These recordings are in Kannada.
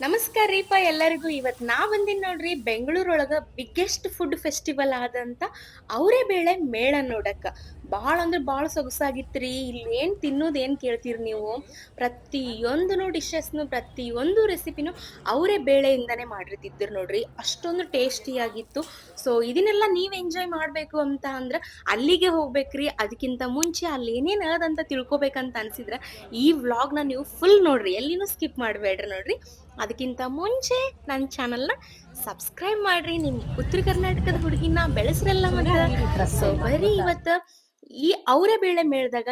ನಮಸ್ಕಾರ ರೀಪ, ಎಲ್ಲರಿಗೂ. ಇವತ್ತು ನಾ ಬಂದಿನಿ ನೋಡ್ರಿ, ಬೆಂಗಳೂರೊಳಗ ಬಿಗ್ಗೆಸ್ಟ್ ಫುಡ್ ಫೆಸ್ಟಿವಲ್ ಆದಂತ ಅವರೇ ಬೇಳೆ ಮೇಳ ನೋಡಕ್ಕ ಭಾಳ ಅಂದ್ರೆ ಭಾಳ ಸೊಗಸಾಗಿತ್ರಿ. ಇಲ್ಲಿ ಏನ್ ತಿನ್ನೋದು ಏನ್ ಕೇಳ್ತೀರಿ ನೀವು? ಪ್ರತಿಯೊಂದು ಡಿಶಸ್ನು ಪ್ರತಿಯೊಂದು ರೆಸಿಪಿನು ಅವರೇ ಬೇಳೆಯಿಂದಾನೇ ಮಾಡಿರ್ತಿದ್ರು ನೋಡ್ರಿ. ಅಷ್ಟೊಂದು ಟೇಸ್ಟಿ ಆಗಿತ್ತು. ಸೊ ಇದನ್ನೆಲ್ಲ ನೀವು ಎಂಜಾಯ್ ಮಾಡಬೇಕು ಅಂತ ಅಂದ್ರೆ ಅಲ್ಲಿಗೆ ಹೋಗ್ಬೇಕ್ರಿ. ಅದಕ್ಕಿಂತ ಮುಂಚೆ ಅಲ್ಲಿ ಏನೇನ್ ಅದಂತ ತಿಳ್ಕೊಬೇಕಂತ ಅನ್ಸಿದ್ರೆ ಈ ವ್ಲಾಗ್ನ ನೀವು ಫುಲ್ ನೋಡ್ರಿ. ಎಲ್ಲಿನೂ ಸ್ಕಿಪ್ ಮಾಡಬೇಡ್ರಿ ನೋಡ್ರಿ. ಅದಕ್ಕಿಂತ ಮುಂಚೆ ನನ್ನ ಚಾನಲ್ನ ಸಬ್ಸ್ಕ್ರೈಬ್ ಮಾಡ್ರಿ. ನಿಮ್ಮ ಉತ್ತರ ಕರ್ನಾಟಕದ ಹುಡುಗಿನ ಬೆಳೆಸ್ರಲ್ಲ ಮತ್ತೆ. ಸೊ ಬರೀ ಇವತ್ತ ಈ ಅವರೇ ಬೇಳೆ ಮೇಳ್ದಾಗ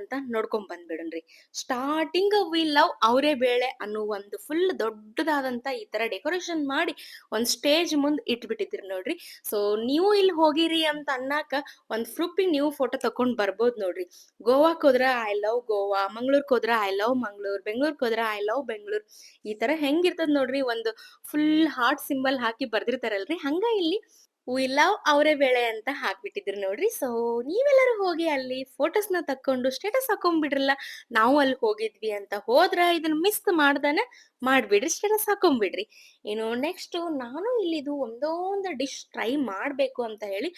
ಅಂತ ನೋಡ್ಕೊಂಡ್ ಬಂದ್ಬಿಡನ್ರಿ. ಸ್ಟಾರ್ಟಿಂಗ್ ವಿ ಲವ್ ಅವರೇ ಬೇಳೆ ಅನ್ನೋ ಒಂದು ಫುಲ್ ದೊಡ್ಡದಾದಂತ ಈ ತರ ಡೆಕೋರೇಷನ್ ಮಾಡಿ ಒಂದ್ ಸ್ಟೇಜ್ ಮುಂದೆ ಇಟ್ಬಿಟ್ಟಿದ್ರಿ ನೋಡ್ರಿ. ಸೊ ನೀವು ಇಲ್ಲಿ ಹೋಗಿರಿ ಅಂತ ಅನ್ನಾಕ ಒಂದ್ ಫ್ರೂಪಿ ನೀವು ಫೋಟೋ ತಕೊಂಡ್ ಬರ್ಬೋದು ನೋಡ್ರಿ. ಗೋವಾಕ್ ಹೋದ್ರ ಐ ಲವ್ ಗೋವಾ, ಮಂಗ್ಳೂರ್ಕ್ ಹೋದ್ರ ಐ ಲವ್ ಮಂಗ್ಳೂರ್, ಬೆಂಗ್ಳೂರ್ಕ್ ಹೋದ್ರ ಐ ಲವ್ ಬೆಂಗ್ಳೂರ್. ಈ ತರ ಹೆಂಗಿರ್ತದ ನೋಡ್ರಿ, ಒಂದು ಫುಲ್ ಹಾರ್ಟ್ ಸಿಂಬಲ್ ಹಾಕಿ ಬರ್ದಿರ್ತಾರಲ್ರಿ. ಹಂಗ ಇಲ್ಲಿ ವಿ ಲವ್ ಅವರೇ ಬೆಳೆ ಅಂತ ಹಾಕ್ಬಿಟ್ಟಿದ್ರು ನೋಡ್ರಿ. ಸೊ ನೀವೆಲ್ಲರೂ ಹೋಗಿ ಅಲ್ಲಿ ಫೋಟೋಸ್ನ ತಕ್ಕೊಂಡು ಸ್ಟೇಟಸ್ ಹಾಕೊಂಡ್ಬಿಡ್ರಲ್ಲ, ನಾವು ಅಲ್ಲಿ ಹೋಗಿದ್ವಿ ಅಂತ ಹೋದ್ರ ಇದನ್ನ ಮಿಸ್ ಮಾಡ್ದಾನೆ ಮಾಡ್ಬಿಡ್ರಿ ಸ್ಟೇಟಸ್ ಹಾಕೊಂಡ್ಬಿಡ್ರಿ. ಇನ್ನು ನೆಕ್ಸ್ಟ್ ನಾನು ಇಲ್ಲಿದು ಒಂದೊಂದು ಡಿಶ್ ಟ್ರೈ ಮಾಡ್ಬೇಕು ಅಂತ ಹೇಳಿ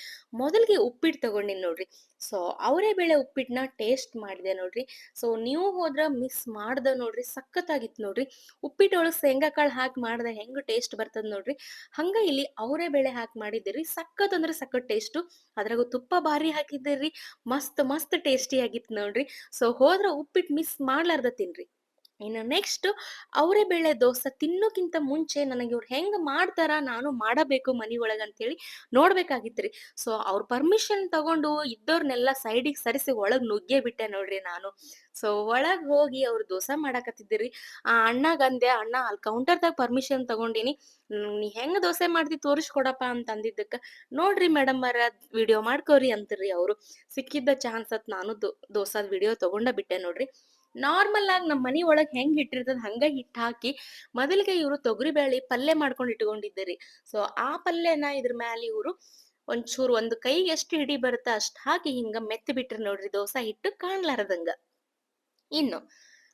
ಮೊದಲಿಗೆ ಉಪ್ಪಿಟ್ಟು ತಗೊಂಡಿನಿ ನೋಡ್ರಿ. ಸೊ ಅವರೇ ಬೇಳೆ ಉಪ್ಪಿಟ್ಟನ್ನ ಟೇಸ್ಟ್ ಮಾಡಿದೆ ನೋಡ್ರಿ. ಸೊ ನೀವು ಹೋದ್ರ ಮಿಸ್ ಮಾಡ್ದೆ ನೋಡ್ರಿ, ಸಖತ್ತಾಗಿತ್ತು ನೋಡ್ರಿ. ಉಪ್ಪಿಟ್ಟೊಳಗೆ ಶೇಂಗಾ ಕಾಳು ಹಾಕಿ ಮಾಡ್ದೆ ಹೆಂಗ್ ಟೇಸ್ಟ್ ಬರ್ತದ ನೋಡ್ರಿ. ಹಂಗ ಇಲ್ಲಿ ಅವರೇ ಬೇಳೆ ಹಾಕಿ ಮಾಡಿದ್ದೀರಿ ಸಖತ್ ಅಂದ್ರೆ ಸಖತ್ ಟೇಸ್ಟು. ಅದ್ರಾಗ ತುಪ್ಪ ಭಾರಿ ಹಾಕಿದ್ದೀರಿ, ಮಸ್ತ್ ಮಸ್ತ್ ಟೇಸ್ಟಿ ಆಗಿತ್ತು ನೋಡ್ರಿ. ಸೊ ಹೋದ್ರ ಉಪ್ಪಿಟ್ಟು ಮಿಸ್ ಮಾಡ್ಲಾರ್ದ ತಿನ್ರಿ. ಇನ್ನು ನೆಕ್ಸ್ಟ್ ಅವರೇ ಬೇಳೆ ದೋಸೆ ತಿನ್ನೋಕ್ಕಿಂತ ಮುಂಚೆ ನನಗೆ ಇವ್ರು ಹೆಂಗ್ ಮಾಡ್ತಾರ ನಾನು ಮಾಡಬೇಕು ಮನಿ ಒಳಗೆ ಅಂತೇಳಿ ನೋಡ್ಬೇಕಾಗಿತ್ರಿ. ಸೊ ಅವ್ರ ಪರ್ಮಿಷನ್ ತಗೊಂಡು ಇದ್ದವ್ರನ್ನೆಲ್ಲ ಸೈಡಿಗೆ ಸರಿಸಿ ಒಳಗ್ ನುಗ್ಗೇ ಬಿಟ್ಟೆ ನೋಡ್ರಿ ನಾನು. ಸೊ ಒಳಗ್ ಹೋಗಿ ಅವ್ರು ದೋಸೆ ಮಾಡಾಕತ್ತಿದ್ರಿ ಆ ಅಣ್ಣಗಂದೆ ಅಣ್ಣಾ ಅಲ್ಲಿ ಕೌಂಟರ್ದಾಗ ಪರ್ಮಿಷನ್ ತಗೊಂಡಿನಿ. ನೀ ಹೆಂಗ್ ದೋಸೆ ಮಾಡ್ತಿ ತೋರಿಸ್ಕೊಡಪ್ಪ ಅಂತ ಅಂದಿದ್ದಕ್ಕ ನೋಡ್ರಿ ಮೇಡಮ್ ಅರ ವಿಡಿಯೋ ಮಾಡ್ಕೋರಿ ಅಂತೀರಿ ಅವರು. ಸಿಕ್ಕಿದ್ದ ಚಾನ್ಸ್ ಅತ್ ನಾನು ದೋಸಾದ್ ವಿಡಿಯೋ ತಗೊಂಡ ಬಿಟ್ಟೆ ನೋಡ್ರಿ. ನಾರ್ಮಲ್ ಆಗಿ ನಮ್ಮ ಮನಿ ಹೆಂಗ್ ಹಿಟ್ಟಿರ್ತದ ಹಂಗ ಹಿಟ್ಟು ಹಾಕಿ ಮೊದಲಿಗೆ ಇವರು ತೊಗರಿ ಬೇಳೆ ಪಲ್ಯ ಮಾಡ್ಕೊಂಡು ಇಟ್ಕೊಂಡಿದ್ದೀರಿ ಸೊ ಆ ಪಲ್ಯನ ಇದ್ರ ಮ್ಯಾಲ ಇವರು ಒಂಚೂರು ಒಂದು ಕೈಗೆ ಎಷ್ಟು ಹಿಡಿ ಬರುತ್ತೆ ಅಷ್ಟ್ ಹಾಕಿ ಹಿಂಗ ಮೆತ್ತಿ ಬಿಟ್ರಿ ನೋಡ್ರಿ ದೋಸಾ ಹಿಟ್ಟು ಕಾಣ್ಲಾರದಂಗ. ಇನ್ನು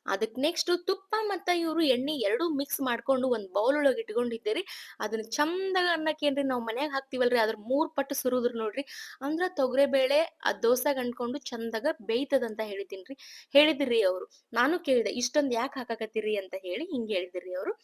ಅದಕ್ ನೆಕ್ಸ್ಟ್ ತುಪ್ಪ ಮತ್ತು ಇವರು ಎಣ್ಣೆ ಎರಡೂ ಮಿಕ್ಸ್ ಮಾಡ್ಕೊಂಡು ಒಂದು ಬೌಲ್ ಒಳಗೆ ಇಟ್ಕೊಂಡಿದ್ದೀರಿ. ಅದನ್ನ ಚಂದಾಗ ಅನ್ನಕ್ಕೇನ್ರಿ ನಾವು ಮನ್ಯಾಗ ಹಾಕ್ತಿವಲ್ರಿ ಅದ್ರ ಮೂರ್ ಪಟ್ಟು ಸುರಿದ್ರು ನೋಡ್ರಿ. ಅಂದ್ರ ತೊಗರೆ ಬೇಳೆ, ಆ ದೋಸಾಗ ಅಂಟ್ಕೊಂಡು ಚಂದಾಗ ಬೇಯ್ತದಂತ ಹೇಳಿದ್ದೀನ್ರಿ ಹೇಳಿದ್ರಿ ಅವರು. ನಾನು ಕೇಳಿದೆ, ಇಷ್ಟೊಂದು ಯಾಕೆ ಹಾಕಾಕತ್ತೀರಿ? ಅಂತ ಹೇಳಿ ಹಿಂಗೆ ಹೇಳಿದ್ರಿ ಅವರು.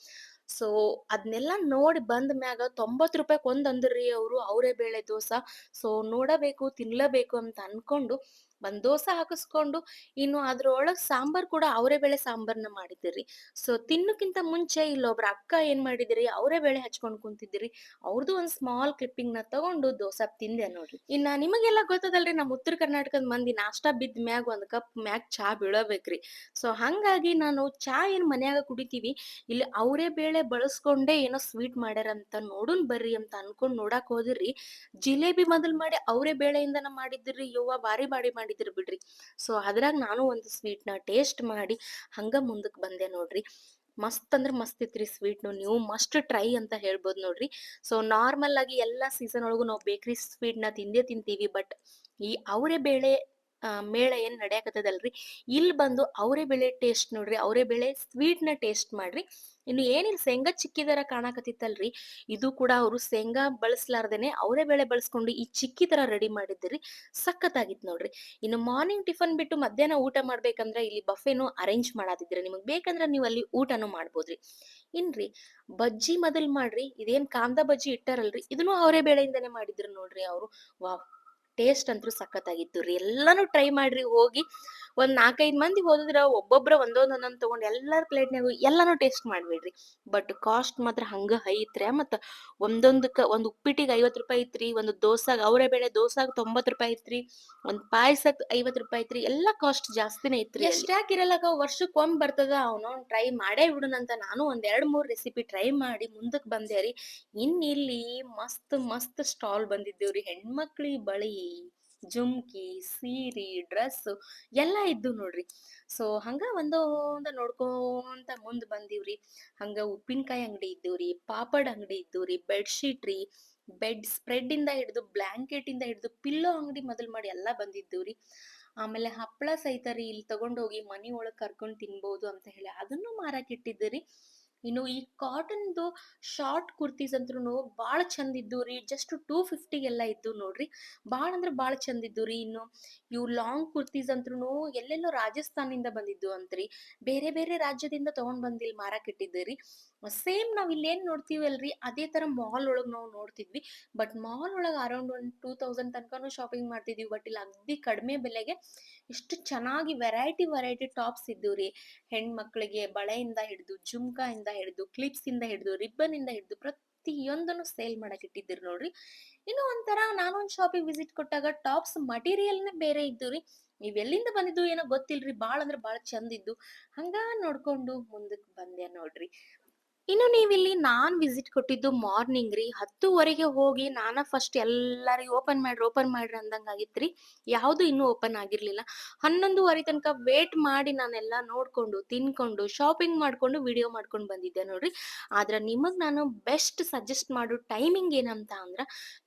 ಸೊ ಅದನ್ನೆಲ್ಲ ನೋಡಿ ಬಂದ ಮ್ಯಾಗ ತೊಂಬತ್ ರೂಪಾಯಿ ಒಂದ್ ಅಂದ್ರಿ ಅವ್ರು, ಅವರೇ ಬೇಳೆ ದೋಸೆ. ಸೊ ನೋಡಬೇಕು, ತಿನ್ಲಬೇಕು ಅಂತ ಅನ್ಕೊಂಡು ಒಂದ್ ದೋಸೆ ಹಾಕಿಸ್ಕೊಂಡು, ಇನ್ನು ಅದ್ರೊಳಗ್ ಸಾಂಬಾರ್ ಕೂಡ ಅವರೇ ಬೇಳೆ ಸಾಂಬಾರ್ನ ಮಾಡಿದಿರಿ ಸೊ, ತಿನ್ನಕ್ಕಿಂತ ಮುಂಚೆ ಇಲ್ಲೊಬ್ರ ಅಕ್ಕ ಏನ್ ಮಾಡಿದಿರಿ ಅವರೇ ಬೇಳೆ ಹಚ್ಕೊಂಡ್ ಕುಂತಿದ್ದೀರಿ. ಅವ್ರದ್ದು ಒಂದ್ ಸ್ಮಾಲ್ ಕ್ಲಿಪ್ಪಿಂಗ್ನ ತಗೊಂಡು ದೋಸೆ ತಿಂದೆ ನೋಡ್ರಿ. ಇನ್ನ ನಿಮಗೆಲ್ಲ ಗೊತ್ತದಲ್ರಿ, ನಮ್ ಉತ್ತರ ಕರ್ನಾಟಕದ ಮಂದಿ ನಾಷ್ಟಾ ಬಿದ್ದ ಮ್ಯಾಗ ಒಂದ್ ಕಪ್ ಮ್ಯಾಗ ಚಾ ಬೀಳಬೇಕ್ರಿ. ಸೊ, ಹಂಗಾಗಿ ನಾನು ಚಾ ಏನ್ ಮನ್ಯಾಗ ಕುಡಿತೀವಿ, ಇಲ್ಲಿ ಅವರೇ ಬೇಳೆ ಬಳಸ್ಕೊಂಡೇ ಏನೋ ಸ್ವೀಟ್ ಮಾಡ್ಯಾರಂತ ನೋಡುನ್ ಬರ್ರಿ ಅಂತ ಅನ್ಕೊಂಡ್ ನೋಡಾಕ್ ಹೋದಿರಿ. ಜಿಲೇಬಿ ಮೊದಲ್ ಮಾಡಿ ಅವರೇ ಬೇಳೆಯಿಂದನ ಮಾಡಿದ್ರಿ ಯವ್ವ ಬಾರಿ ಬಾರಿ ಮಾಡಿದ್ರಿ ಬಿಡ್ರಿ. ಸೊ ಅದ್ರಾಗ ನಾನು ಒಂದು ನ ಟೇಸ್ಟ್ ಮಾಡಿ ಹಂಗ ಮುಂದಕ್ ಬಂದೆ ನೋಡ್ರಿ. ಮಸ್ತ್ ಅಂದ್ರೆ ಮಸ್ತ್ ಇತ್ರಿ ಸ್ವೀಟ್ನು ನೀವು ಮಸ್ಟ್ ಟ್ರೈ ಅಂತ ಹೇಳ್ಬೋದು ನೋಡ್ರಿ. ಸೊ ನಾರ್ಮಲ್ ಆಗಿ ಎಲ್ಲಾ ಸೀಸನ್ ಒಳಗು ನಾವು ಬೇಕ್ರಿ ನ ತಿಂದೇ ತಿಂತೀವಿ. ಬಟ್ ಈ ಅವರೇ ಬೇಳೆ ಮೇಳ ಏನ್ ನಡೆಯಕತ್ತದಲ್ರಿ? ಇಲ್ಲಿ ಬಂದು ಅವರೇ ಬೆಳೆ ಟೇಸ್ಟ್ ನೋಡ್ರಿ, ಅವರೇ ಬೆಳೆ ಸ್ವೀಟ್ನ ಟೇಸ್ಟ್ ಮಾಡ್ರಿ. ಇನ್ನು ಏನಿಲ್ಲ ಶೇಂಗಾ ಚಿಕ್ಕಿದರ ಕಾಣಕತ್ತಿತ್ತಲ್ರಿ, ಇದು ಕೂಡ ಅವರು ಶೇಂಗಾ ಬಳಸ್ಲಾರ್ದೇನೆ ಅವರೇ ಬೆಳೆ ಬಳಸ್ಕೊಂಡು ಈ ಚಿಕ್ಕಿ ತರ ರೆಡಿ ಮಾಡಿದ್ರಿ. ಸಖತ್ತಾಗಿತ್ತು ನೋಡ್ರಿ. ಇನ್ನು ಮಾರ್ನಿಂಗ್ ಟಿಫನ್ ಬಿಟ್ಟು ಮಧ್ಯಾಹ್ನ ಊಟ ಮಾಡ್ಬೇಕಂದ್ರ ಇಲ್ಲಿ ಬಫೆನು ಅರೇಂಜ್ ಮಾಡಾತಿದ್ರಿ ನಿಮಗ್ ಬೇಕಂದ್ರ ನೀವು ಅಲ್ಲಿ ಊಟನು ಮಾಡ್ಬೋದ್ರಿ. ಇನ್ರಿ, ಬಜ್ಜಿ ಮೊದಲ್ ಮಾಡ್ರಿ, ಇದೇನ್ ಕಾಂದ ಬಜ್ಜಿ ಇಟ್ಟಾರಲ್ರಿ, ಇದನ್ನು ಅವರೇ ಬೆಳೆಯಿಂದಾನೆ ಮಾಡಿದ್ರು ನೋಡ್ರಿ ಅವರು. ವಾವ್ ಟೇಸ್ಟ್ ಅಂತೂ ಸಖತ್ತಾಗಿತ್ತು ರೀ. ಎಲ್ಲಾನು ಟ್ರೈ ಮಾಡ್ರಿ, ಹೋಗಿ ಒಂದ್ ನಾಲ್ಕೈದು ಮಂದಿ ಹೋದ್ರ ಒಬ್ಬೊಬ್ರ ಒಂದೊಂದ್ ಒಂದೊಂದ್ ತಗೊಂಡ್ ಎಲ್ಲಾರ ಪ್ಲೇಟ್ನಾಗ ಎಲ್ಲಾನು ಟೇಸ್ಟ್ ಮಾಡ್ಬೇಡ್ರಿ. ಬಟ್ ಕಾಸ್ಟ್ ಮಾತ್ರ ಹಂಗ ಇತ್ರ್ಯಾ ಮತ್ತ ಒಂದೊಂದಕ್ಕ ಒಂದ್ ಉಪ್ಪಿಟ್ಟಿಗೆ ಐವತ್ ರೂಪಾಯಿ ಐತ್ರಿ, ಒಂದು ದೋಸಾಗ ಅವರೇ ಬೇಳೆ ದೋಸಾಗ ತೊಂಬತ್ ರೂಪಾಯಿ ಐತ್ರಿ, ಒಂದ್ ಪಾಯಸಕ್ ಐವತ್ ರೂಪಾಯಿ ಐತ್ರಿ, ಎಲ್ಲಾ ಕಾಸ್ಟ್ ಜಾಸ್ತಿನೇ ಐತ್ರಿ ಎಷ್ಟಾಕ್ ಇರಲ್ಲಕ ವರ್ಷಕ್ ಒಮ್ಮೆ ಬರ್ತದ ಅವನೊಂದ್ ಟ್ರೈ ಮಾಡೇ ಬಿಡುನಂತ ನಾನು ಒಂದ್ ಎರಡ್ ಮೂರ್ ರೆಸಿಪಿ ಟ್ರೈ ಮಾಡಿ ಮುಂದಕ್ ಬಂದೆ ರೀ. ಇನ್ ಇಲ್ಲಿ ಮಸ್ತ್ ಮಸ್ತ್ ಸ್ಟಾಲ್ ಬಂದಿದ್ದೇವ್ರಿ ಹೆಣ್ಮಕ್ಳಿ ಬಳಿ ಜುಮ್ಕಿ, ಸೀರಿ, ಡ್ರೆಸ್ ಎಲ್ಲ ಇದ್ದು ನೋಡ್ರಿ. ಸೊ ಹಂಗ ಒಂದೊಂದ ನೋಡ್ಕೊಂತ ಮುಂದ್ ಬಂದಿವ್ರಿ. ಹಂಗ ಉಪ್ಪಿನಕಾಯಿ ಅಂಗಡಿ ಇದ್ದವ್ರಿ ಪಾಪಡ್ ಅಂಗಡಿ ಇದ್ದವ್ರಿ ಬೆಡ್ಶೀಟ್ ರೀ, ಬೆಡ್ ಸ್ಪ್ರೆಡ್ ಇಂದ ಹಿಡಿದು ಬ್ಲಾಂಕೆಟ್ ಇಂದ ಹಿಡಿದು ಪಿಲ್ಲೋ ಅಂಗಡಿ ಮೊದಲ್ ಮಾಡಿ ಎಲ್ಲಾ ಬಂದಿದ್ದವ್ರಿ ಆಮೇಲೆ ಹಪ್ಪಳ ಸಹಿತ ರೀ, ಇಲ್ಲಿ ತಗೊಂಡೋಗಿ ಮನಿ ಒಳಗ್ ಕರ್ಕೊಂಡ್ ತಿನ್ಬೋದು ಅಂತ ಹೇಳಿ ಅದನ್ನು ಮಾರಾಕ್ ಇಟ್ಟಿದ್ದೀರಿ. ಇನ್ನು ಈ ಕಾಟನ್‌ದು ಶಾರ್ಟ್ ಕುರ್ತೀಸ್ ಅಂತೂ ಭಾಳ ಚಂದ ಇದ್ದು ರೀ. ಜಸ್ಟ್ ಟೂ ಫಿಫ್ಟಿಗೆಲ್ಲ ಇದ್ದು ನೋಡ್ರಿ. ಭಾಳ ಅಂದ್ರೆ ಭಾಳ ಚಂದ ಇದ್ದು ರೀ. ಇನ್ನು ಇವು ಲಾಂಗ್ ಕುರ್ತೀಸ್ ಅಂತೂ ಎಲ್ಲೆಲ್ಲೋ ರಾಜಸ್ಥಾನದಿಂದ ಬಂದಿದ್ದು ಅಂತ್ರಿ. ಬೇರೆ ಬೇರೆ ರಾಜ್ಯದಿಂದ ತಗೊಂಡ್ ಬಂದಿಲ್ಲಿ ಮಾರಾಕಿಟ್ಟಿದ್ದೆ ರೀ. ಸೇಮ್ ನಾವ್ ನೋಡ್ತೀವಿ ನೋಡ್ತೀವಲ್ರಿ ಅದೇ ತರ ಮಾಲ್ ಒಳಗ್ ನಾವು ನೋಡ್ತಿದ್ವಿ. ಬಟ್ ಮಾಲ್ ಒಳಗೆ ಅರೌಂಡ್ ಒಂದ್ 2000 ತನಕನು ಶಾಪಿಂಗ್ ಮಾಡ್ತಿದ್ವಿ. ಬಟ್ ಇಲ್ಲಿ ಅಗ್ದಿ ಕಡಿಮೆ ಬೆಲೆಗೆ ಇಷ್ಟು ಚೆನ್ನಾಗಿ ವೆರೈಟಿ ವೆರೈಟಿ ಟಾಪ್ಸ್ ಇದ್ದು ರೀ. ಹೆಣ್ಮಕ್ಳಿಗೆ ಬಳೆಯಿಂದ ಹಿಡಿದು, ಜುಮ್ಕಾಯಿಂದ ಹಿಡಿದು ಕ್ಲಿಪ್ಸ್ ಇಂದ ರಿಬ್ಬನಿಂದ ಹಿಡ್ದು ಪ್ರತಿಯೊಂದನ್ನು ಸೇಲ್ ಮಾಡಕ್ ಇಟ್ಟಿದ್ರು ನೋಡ್ರಿ. ಇನ್ನು ಒಂಥರ ನಾನೊಂದು ಶಾಪಿಗೆ ವಿಸಿಟ್ ಕೊಟ್ಟಾಗ ಟಾಪ್ಸ್ ಮಟೀರಿಯಲ್‌ನೇ ಬೇರೆ ಇದ್ದು ರೀ. ನೀವ್ ಎಲ್ಲಿಂದ ಬಂದಿದ್ದು ಏನೋ ಗೊತ್ತಿಲ್ರಿ. ಬಾಳ ಅಂದ್ರೆ ಬಾಳ ಚಂದ ಇದ್ದು. ಹಂಗ ನೋಡ್ಕೊಂಡು ಮುಂದಕ್ಕೆ ಬಂದೆ ನೋಡ್ರಿ. ಇನ್ನು ನೀವಿಲ್ಲಿ ನಾನ್ ವಿಸಿಟ್ ಕೊಟ್ಟಿದ್ದು ಮಾರ್ನಿಂಗ್ ರೀ. 10:00ವರೆಗೆ ಹೋಗಿ ನಾನ ಫಸ್ಟ್ ಎಲ್ಲರಿಗೂ ಓಪನ್ ಮಾಡ್ರಿ, ಓಪನ್ ಮಾಡ್ರಿ ಅಂದಂಗ ಆಗಿತ್ರಿ. ಯಾವ್ದು ಇನ್ನೂ ಓಪನ್ ಆಗಿರ್ಲಿಲ್ಲ. 11:30 ತನಕ ವೇಟ್ ಮಾಡಿ ನಾನೆಲ್ಲ ನೋಡ್ಕೊಂಡು, ತಿನ್ಕೊಂಡು, ಶಾಪಿಂಗ್ ಮಾಡ್ಕೊಂಡು, ವಿಡಿಯೋ ಮಾಡ್ಕೊಂಡು ಬಂದಿದ್ದೆ ನೋಡ್ರಿ. ಆದ್ರ ನಿಮಗ್ ನಾನು ಬೆಸ್ಟ್ ಸಜೆಸ್ಟ್ ಮಾಡೋ ಟೈಮಿಂಗ್ ಏನಂತ ಅಂದ್ರ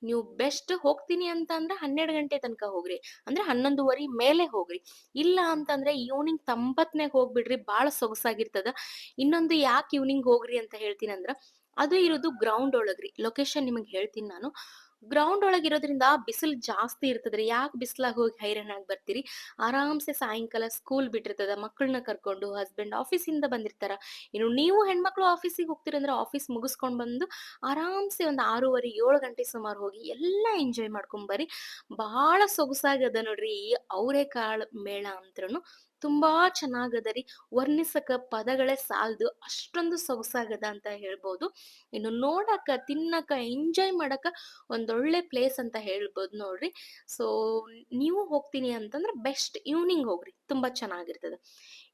ನೀವು ಬೆಸ್ಟ್ ಹೋಗ್ತೀನಿ ಅಂತ ಅಂದ್ರ 12 ಗಂಟೆ ತನಕ ಹೋಗ್ರಿ. ಅಂದ್ರೆ 11:30 ಮೇಲೆ ಹೋಗ್ರಿ. ಇಲ್ಲ ಅಂತಂದ್ರೆ ಈವ್ನಿಂಗ್ ತಂಬತ್ನಾಗ ಹೋಗ್ಬಿಡ್ರಿ. ಬಹಳ ಸೊಗಸಾಗಿರ್ತದ. ಇನ್ನೊಂದು ಯಾಕ್ ಈವ್ನಿಂಗ್ ಹೋಗ್ರಿ ಅಂತ ಹೇಳ್ತೀನಂದ್ರ ಅದು ಇರೋದು ಗ್ರೌಂಡ್ ಒಳಗ್ರಿ. ಲೊಕೇಶನ್ ನಿಮಗೆ ಹೇಳ್ತೀನಿ ನಾನು. ಗ್ರೌಂಡ್ ಒಳಗೆ ಇರೋದ್ರಿಂದ ಬಿಸಿಲ್ ಜಾಸ್ತಿ ಇರ್ತದ್ರಿ. ಯಾಕ್ ಬಿಸಿಲಾಗಿ ಹೋಗಿ ಹೈರಾಣ ಆಗಿ ಬರ್ತೀರಿ. ಆರಾಮ್ಸೆ ಸಾಯಂಕಾಲ ಸ್ಕೂಲ್ ಬಿಟ್ಟಿರ್ತದ. ಮಕ್ಕಳನ್ನ ಕರ್ಕೊಂಡು ಹಸ್ಬೆಂಡ್ ಆಫೀಸಿಂದ ಬಂದಿರ್ತಾರ. ಇನ್ನು ನೀವು ಹೆಣ್ಮಕ್ಳು ಆಫೀಸಿಗೆ ಹೋಗ್ತೀರಂದ್ರೆ ಆಫೀಸ್ ಮುಗಿಸ್ಕೊಂಡು ಬಂದು ಆರಾಮ್ಸೆ ಒಂದು 6:30, 7 ಗಂಟೆ ಸುಮಾರು ಹೋಗಿ ಎಲ್ಲ ಎಂಜಾಯ್ ಮಾಡ್ಕೊಂಡ್ ಬರ್ರಿ. ಬಾಳ ಅದ ನೋಡ್ರಿ ಈ ಅವ್ರೆಕಾಳ್ ಮೇಳ ಅಂತ್ರುನು. ತುಂಬಾ ಚೆನ್ನಾಗದ ರೀ. ವರ್ಣಿಸಕ ಪದಗಳೇ ಸಾಲದು ಅಷ್ಟೊಂದು ಸೊಗಸಾಗದ ಅಂತ ಹೇಳ್ಬೋದು. ಇನ್ನು ನೋಡಕ, ತಿನ್ನಕ, ಎಂಜಾಯ್ ಮಾಡಕ ಒಂದೊಳ್ಳೆ ಪ್ಲೇಸ್ ಅಂತ ಹೇಳ್ಬೋದು ನೋಡ್ರಿ. ಸೊ ನೀವು ಹೋಗ್ತೀನಿ ಅಂತಂದ್ರೆ ಬೆಸ್ಟ್ ಈವ್ನಿಂಗ್ ಹೋಗ್ರಿ. ತುಂಬಾ ಚೆನ್ನಾಗಿರ್ತದೆ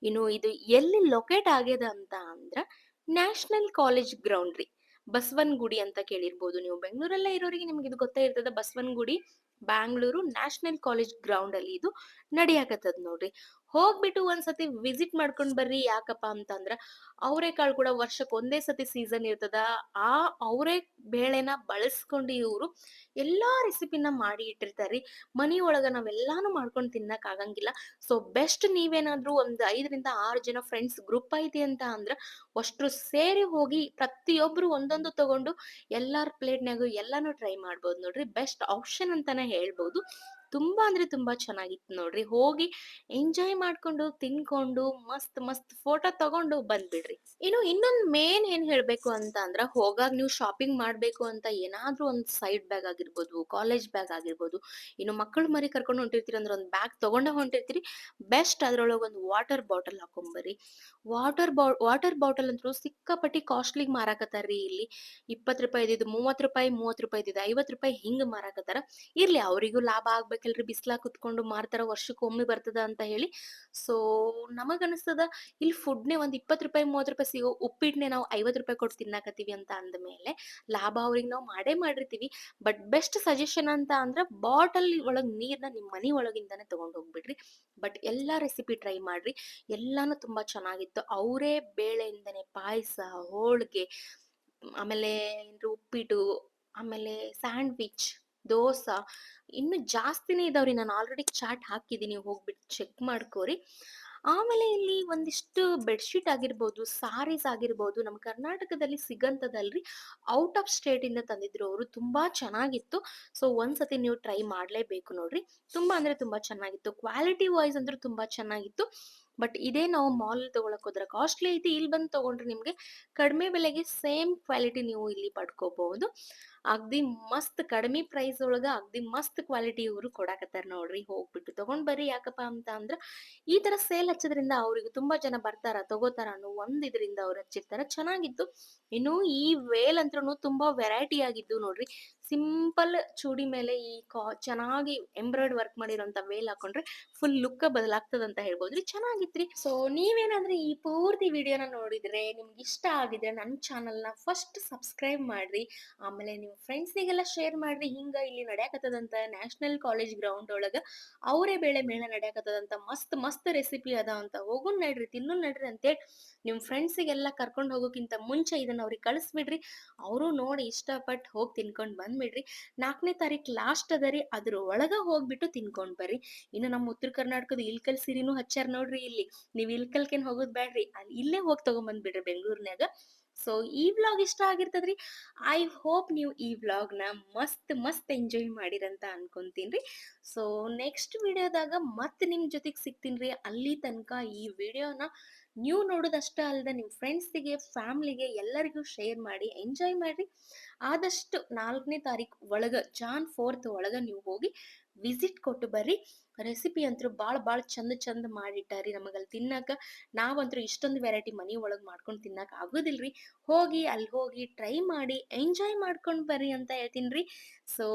ಇನ್ನು ಇದು ಎಲ್ಲಿ ಲೊಕೇಟ್ ಆಗ್ಯದ ಅಂತ ಅಂದ್ರ ನ್ಯಾಷನಲ್ ಕಾಲೇಜ್ ಗ್ರೌಂಡ್ ರೀ. ಬಸವನಗುಡಿ ಅಂತ ಕೇಳಿರ್ಬೋದು ನೀವು. ಬೆಂಗಳೂರಲ್ಲೇ ಇರೋರಿಗೆ ನಿಮ್ಗೆ ಇದು ಗೊತ್ತೇ ಇರ್ತದ. Basavanagudi, Bangalore national college ground ಅಲ್ಲಿ ಇದು ನಡೆಯಾಕತ್ತದ ನೋಡ್ರಿ. ಹೋಗ್ಬಿಟ್ಟು ಒಂದ್ಸತಿ ವಿಸಿಟ್ ಮಾಡ್ಕೊಂಡ್ ಬರ್ರಿ. ಯಾಕಪ್ಪ ಅಂತಂದ್ರ ಅವರೆಕಾಳು ಕೂಡ ವರ್ಷಕ್ ಒಂದೇ ಸತಿ ಸೀಸನ್ ಇರ್ತದ. ಆ ಅವ್ರೆ ಬೇಳೆನ ಬಳಸ್ಕೊಂಡು ಇವ್ರು ಎಲ್ಲಾ ರೆಸಿಪಿನ ಮಾಡಿ ಇಟ್ಟಿರ್ತಾರ್ರಿ. ಮನಿ ಒಳಗ ನಾವೆಲ್ಲಾನು ಮಾಡ್ಕೊಂಡು ತಿನ್ನಕ್ ಆಗಂಗಿಲ್ಲ. ಸೊ ಬೆಸ್ಟ್ ನೀವೇನಾದ್ರೂ ಒಂದ್ 5ರಿಂದ 6 ಜನ ಫ್ರೆಂಡ್ಸ್ ಗ್ರೂಪ್ ಐತಿ ಅಂತ ಅಂದ್ರ ಅಷ್ಟು ಸೇರಿ ಹೋಗಿ ಪ್ರತಿಯೊಬ್ರು ಒಂದೊಂದು ತಗೊಂಡು ಎಲ್ಲಾರ್ ಪ್ಲೇಟ್ನಾಗು ಎಲ್ಲಾನು ಟ್ರೈ ಮಾಡ್ಬೋದು ನೋಡ್ರಿ. ಬೆಸ್ಟ್ ಆಪ್ಷನ್ ಅಂತಾನೆ ಹೇಳ್ಬೋದು. ತುಂಬಾ ಅಂದ್ರೆ ತುಂಬಾ ಚೆನ್ನಾಗಿತ್ತು ನೋಡ್ರಿ. ಹೋಗಿ ಎಂಜಾಯ್ ಮಾಡ್ಕೊಂಡು, ತಿನ್ಕೊಂಡು, ಮಸ್ತ್ ಮಸ್ತ್ ಫೋಟೋ ತಗೊಂಡು ಬಂದ್ಬಿಡ್ರಿ. ಇನ್ನು ಇನ್ನೊಂದ್ ಮೇನ್ ಏನ್ ಹೇಳ್ಬೇಕು ಅಂತ ಅಂದ್ರ ಹೋಗಾಗ್ ನೀವು ಶಾಪಿಂಗ್ ಮಾಡ್ಬೇಕು ಅಂತ ಏನಾದ್ರೂ ಒಂದ್ ಸೈಡ್ ಬ್ಯಾಗ್ ಆಗಿರ್ಬೋದು, ಕಾಲೇಜ್ ಬ್ಯಾಗ್ ಆಗಿರ್ಬೋದು, ಇನ್ನು ಮಕ್ಕಳು ಮರಿ ಕರ್ಕೊಂಡು ಹೊಂಟಿರ್ತೀರಿ ಅಂದ್ರೆ ಒಂದ್ ಬ್ಯಾಗ್ ತಗೊಂಡ ಹೊಂಟಿರ್ತೀರಿ. ಬೆಸ್ಟ್ ಅದ್ರೊಳಗ್ ಒಂದ್ ವಾಟರ್ ಬಾಟಲ್ ಹಾಕೊಂಬರಿ. ವಾಟರ್ ಬಾ ವಾಟರ್ ಬಾಟಲ್ ಅಂತೂ ಸಿಕ್ಕಾಪಟ್ಟಿ ಕಾಸ್ಟ್ಲಿ ಮಾರಾಕತ್ತಾರ್ರಿ ಇಲ್ಲಿ. ₹20 ಇದ್ದಿದ್ದು ₹30, ₹30 ಇದ್ದಿದ್ದು ₹50 ಹಿಂಗ್ ಮಾರಾಕತ್ತಾರ. ಇರ್ಲಿ ಅವರಿಗೂ ಲಾಭ ಆಗ್ಬೇಕಲ್ರಿ. ಬಿಸ್ಲಾಗ ಕುತ್ಕೊಂಡು ಮಾರ್ತಾರ. ವರ್ಷಕ್ಕೊಮ್ಮೆ ಬರ್ತದ ಅಂತ ಹೇಳಿ. ಸೊ ನಮಗನಿಸ್ತದ ಇಲ್ಲಿ ಫುಡ್‌ನೇ ಒಂದ್ ₹20, ₹30 ಸಿಗೋ ಉಪ್ಪಿಟ್ನೆ ನಾವು ₹50 ಕೊಟ್ಟು ತಿನ್ನಾಕತ್ತೀವಿ ಅಂತ ಅಂದಮೇಲೆ ಲಾಭ ಅವ್ರಿಗೆ ನಾವು ಮಾಡೇ ಮಾಡಿರ್ತೀವಿ. ಬಟ್ ಬೆಸ್ಟ್ ಸಜೆಷನ್ ಅಂತ ಅಂದ್ರೆ ಬಾಟಲ್ ಒಳಗ್ ನೀರ್‌ನ ನಿಮ್ಮ ಮನಿ ಒಳಗಿಂದಾನೆ ತಗೊಂಡ್ ಹೋಗ್ಬಿಡ್ರಿ. ಬಟ್ ಎಲ್ಲಾ ರೆಸಿಪಿ ಟ್ರೈ ಮಾಡ್ರಿ. ಎಲ್ಲಾನು ತುಂಬಾ ಚೆನ್ನಾಗಿತ್ತು. ಅವರೇ ಬೇಳೆಯಿಂದನೇ ಪಾಯಸ, ಹೋಳಿಗೆ ಆಮೇಲೆ ಉಪ್ಪಿಟ್ಟು, ಆಮೇಲೆ ಸ್ಯಾಂಡ್ವಿಚ್, ದೋಸಾ ಇನ್ನು ಜಾಸ್ತಿನೇ ಇದಾವ್ರಿ. ನಾನು ಆಲ್ರೆಡಿ ಚಾಟ್ ಹಾಕಿದ್ದೀನಿ ಹೋಗ್ಬಿಟ್ಟು ಚೆಕ್ ಮಾಡ್ಕೋರಿ. ಆಮೇಲೆ ಇಲ್ಲಿ ಒಂದಿಷ್ಟು ಬೆಡ್‌ಶೀಟ್ ಆಗಿರ್ಬೋದು, ಸಾರೀಸ್ ಆಗಿರ್ಬೋದು, ನಮ್ಮ ಕರ್ನಾಟಕದಲ್ಲಿ ಸಿಗಂತದಲ್ರಿ. ಔಟ್ ಆಫ್ ಸ್ಟೇಟ್ ಇಂದ ತಂದಿದ್ರು ಅವರು ತುಂಬಾ ಚೆನ್ನಾಗಿತ್ತು. ಸೊ ಒಂದ್ಸತಿ ನೀವು ಟ್ರೈ ಮಾಡಲೇಬೇಕು ನೋಡ್ರಿ. ತುಂಬಾ ಅಂದ್ರೆ ತುಂಬಾ ಚೆನ್ನಾಗಿತ್ತು. ಕ್ವಾಲಿಟಿ ವೈಸ್ ಅಂದ್ರೆ ತುಂಬಾ ಚೆನ್ನಾಗಿತ್ತು. ಬಟ್ ಇದೇ ನಾವು ಮಾಲ್ ತಗೊಳಕ್ ಹೋದ್ರೆ ಕಾಸ್ಟ್‌ಲಿ ಐತಿ. ಇಲ್ಲಿ ಬಂದು ತಗೊಂಡ್ರೆ ನಿಮ್ಗೆ ಕಡಿಮೆ ಬೆಲೆಗೆ ಸೇಮ್ ಕ್ವಾಲಿಟಿ ನೀವು ಇಲ್ಲಿ ಪಡ್ಕೋಬಹುದು. ಅಗ್ದಿ ಮಸ್ತ್ ಕಡಿಮೆ ಪ್ರೈಸ್ ಒಳಗ ಅಗ್ದಿ ಮಸ್ತ್ ಕ್ವಾಲಿಟಿ ಇವರು ಕೊಡಾಕತ್ತಾರ ನೋಡ್ರಿ. ಹೋಗ್ಬಿಟ್ಟು ತಗೊಂಡ್ ಬರ್ರಿ. ಯಾಕಪ್ಪ ಅಂತ ಅಂದ್ರ ಈ ತರ ಸೇಲ್ ಹಚ್ಚೋದ್ರಿಂದ ಅವ್ರಿಗೆ ತುಂಬಾ ಜನ ಬರ್ತಾರ, ತಗೋತಾರ ಅನ್ನೋ ಒಂದ್ ಇದರಿಂದ ಅವ್ರು ಹಚ್ಚಿರ್ತಾರ. ಚೆನ್ನಾಗಿತ್ತು. ಇನ್ನು ಈ ವೇಲ್ ಅಂತ್ರೂ ತುಂಬಾ ವೆರೈಟಿ ಆಗಿದ್ದು ನೋಡ್ರಿ. ಸಿಂಪಲ್ ಚೂಡಿ ಮೇಲೆ ಈ ಕಾ ಚೆನ್ನಾಗಿ ಎಂಬ್ರಾಯ್ಡ್ ವರ್ಕ್ ಮಾಡಿರೋಂಥ ವೇಲ್ ಹಾಕೊಂಡ್ರೆ ಫುಲ್ ಲುಕ್ ಬದಲಾಗ್ತದ ಅಂತ ಹೇಳ್ಬೋದ್ರಿ. ಚೆನ್ನಾಗಿತ್ರಿ. ಸೊ ನೀವೇನಾದ್ರೆ ಈ ಪೂರ್ತಿ ವಿಡಿಯೋನ ನೋಡಿದ್ರೆ ನಿಮ್ಗೆ ಇಷ್ಟ ಆಗಿದ್ರೆ ನನ್ನ ಚಾನಲ್ನ ಫಸ್ಟ್ ಸಬ್ಸ್ಕ್ರೈಬ್ ಮಾಡ್ರಿ. ಆಮೇಲೆ ನಿಮ್ ಫ್ರೆಂಡ್ಸ್‌ನಿಗೆಲ್ಲ ಶೇರ್ ಮಾಡ್ರಿ. ಹಿಂಗ ಇಲ್ಲಿ ನಡೆಯಾಕತ್ತದಂತ ನ್ಯಾಷನಲ್ ಕಾಲೇಜ್ ಗ್ರೌಂಡ್ ಒಳಗ ಅವರೇ ಬೇಳೆ ಮೇಳ ನಡೆಯಕತ್ತದಂತ ಮಸ್ತ್ ಮಸ್ತ್ ರೆಸಿಪಿ ಅದಾವಂತ. ಹೋಗುನ್ ನಡ್ರಿ, ತಿನ್ನು ನಡ್ರಿ ಅಂತೇಳಿ ನಿಮ್ ಫ್ರೆಂಡ್ಸಿಗೆಲ್ಲ ಕರ್ಕೊಂಡು ಹೋಗೋಕ್ಕಿಂತ ಮುಂಚೆ ಇದನ್ನು ಅವ್ರಿಗೆ ಕಳಿಸ್ಬಿಡ್ರಿ. ಅವರು ನೋಡಿ ಇಷ್ಟಪಟ್ಟು ಹೋಗಿ ತಿನ್ಕೊಂಡು ಬಂದ್ಬಿಡ್ರಿ. ನಾಲ್ಕನೇ ತಾರೀಕು ಲಾಸ್ಟ್ ಅದ ರೀ. ಅದ್ರ ಒಳಗೆ ಹೋಗ್ಬಿಟ್ಟು ತಿನ್ಕೊಂಡು ಬರ್ರಿ. ಇನ್ನು ನಮ್ಮ ಉತ್ತರ ಕರ್ನಾಟಕದ ಇಲ್ಕಲ್ ಸೀರಿನೂ ಹಚ್ಚಾರ ನೋಡ್ರಿ ಇಲ್ಲಿ. ನೀವು ಇಲ್ಕಲ್ಕೇನು ಹೋಗೋದು ಬೇಡ್ರಿ ಅಲ್ಲಿ ಇಲ್ಲೇ ಹೋಗಿ ತೊಗೊಂಬಂದ್ಬಿಡ್ರಿ ಬೆಂಗಳೂರಿನಾಗ. ಸೊ ಈ ವ್ಲಾಗ್ ಇಷ್ಟ ಆಗಿರ್ತದ್ರಿ ಐ ಹೋಪ್ ನೀವು ಈ ವ್ಲಾಗ್ನ ಮಸ್ತ್ ಮಸ್ತ್ ಎಂಜಾಯ್ ಮಾಡಿರಂತ ಅನ್ಕೊಂತೀನಿ ಸೊ ನೆಕ್ಸ್ಟ್ ವಿಡಿಯೋದಾಗ ಮತ್ತೆ ನಿಮ್ಮ ಜೊತೆಗೆ ಸಿಗ್ತೀನಿ ರೀ ಅಲ್ಲಿ ತನಕ ಈ ವಿಡಿಯೋನ ನೀವು ನೋಡೋದಷ್ಟೇ ಅಲ್ಲದೆ ನಿಮ್ಮ ಫ್ರೆಂಡ್ಸಿಗೆ, ಫ್ಯಾಮ್ಲಿಗೆ ಎಲ್ಲರಿಗೂ ಶೇರ್ ಮಾಡಿ, ಎಂಜಾಯ್ ಮಾಡಿರಿ. ಆದಷ್ಟು ನಾಲ್ಕನೇ ತಾರೀಕು ಒಳಗೆ, ಜಾನ್ ಫೋರ್ತ್ ಒಳಗೆ ನೀವು ಹೋಗಿ ವಿಸಿಟ್ ಕೊಟ್ಟು ಬರ್ರಿ. ರೆಸಿಪಿ ಅಂತೂ ಭಾಳ ಭಾಳ ಚಂದ ಚಂದ ಮಾಡಿಟ್ಟಾರಿ ನಮಗಲ್ಲಿ ತಿನ್ನಕ್ಕೆ ನಾವಂತೂ ಇಷ್ಟೊಂದು ವೆರೈಟಿ ಮನೆ ಒಳಗೆ ಮಾಡ್ಕೊಂಡು ತಿನ್ನಕ್ಕೆ ಆಗೋದಿಲ್ರಿ. ಹೋಗಿ, ಅಲ್ಲಿ ಹೋಗಿ ಟ್ರೈ ಮಾಡಿ, ಎಂಜಾಯ್ ಮಾಡ್ಕೊಂಡು ಬರ್ರಿ ಅಂತ ಹೇಳ್ತೀನಿ ರೀ ಸೊ,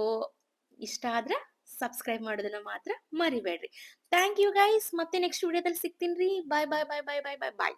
ಇಷ್ಟ ಆದ್ರೆ ಸಬ್ಸ್ಕ್ರೈಬ್ ಮಾಡೋದನ್ನ ಮಾತ್ರ ಮರಿಬೇಡ್ರಿ. ಥ್ಯಾಂಕ್ ಯು ಗೈಸ್ ಮತ್ತೆ ನೆಕ್ಸ್ಟ್ ವಿಡಿಯೋದಲ್ಲಿ ಸಿಗ್ತೀನಿ ರೀ. ಬಾಯ್ ಬಾಯ್ ಬಾಯ್ ಬಾಯ್ ಬಾಯ್ ಬಾಯ್ ಬಾಯ್